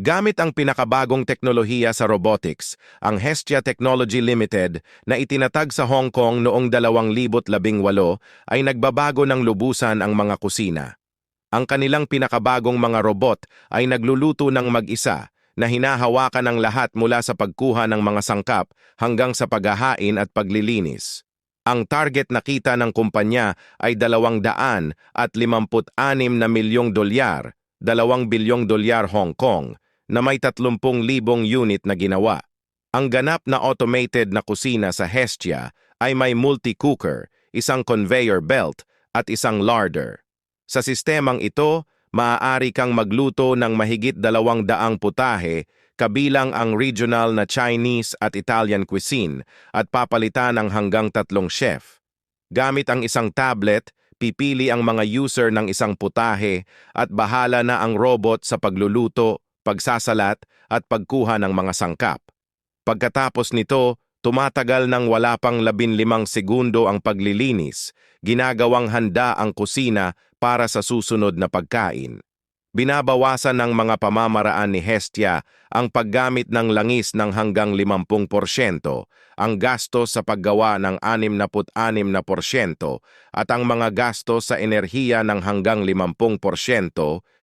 Gamit ang pinakabagong teknolohiya sa robotics, ang Hestia Technology Limited na itinatag sa Hong Kong noong 2018 ay nagbabago ng lubusan ang mga kusina. Ang kanilang pinakabagong mga robot ay nagluluto ng mag-isa na hinahawakan ng lahat mula sa pagkuha ng mga sangkap hanggang sa paghahain at paglilinis. Ang target na kita ng kumpanya ay 200 at 56 na milyong dolyar, 2 bilyong dolyar Hong Kong, na may 30,000 unit na ginawa. Ang ganap na automated na kusina sa Hestia ay may multi-cooker, isang conveyor belt at isang larder. Sa sistemang ito, maaari kang magluto ng mahigit dalawang daang putahe kabilang ang regional na Chinese at Italian cuisine at papalitan ng hanggang tatlong chef. Gamit ang isang tablet, pipili ang mga user ng isang putahe at bahala na ang robot sa pagluluto, pagsasalat at pagkuha ng mga sangkap. Pagkatapos nito, tumatagal ng wala pang 15 segundo ang paglilinis, ginagawang handa ang kusina para sa susunod na pagkain. Binabawasan ng mga pamamaraan ni Hestia ang paggamit ng langis ng hanggang 50%, ang gastos sa paggawa ng 66% at ang mga gastos sa enerhiya ng hanggang 50%,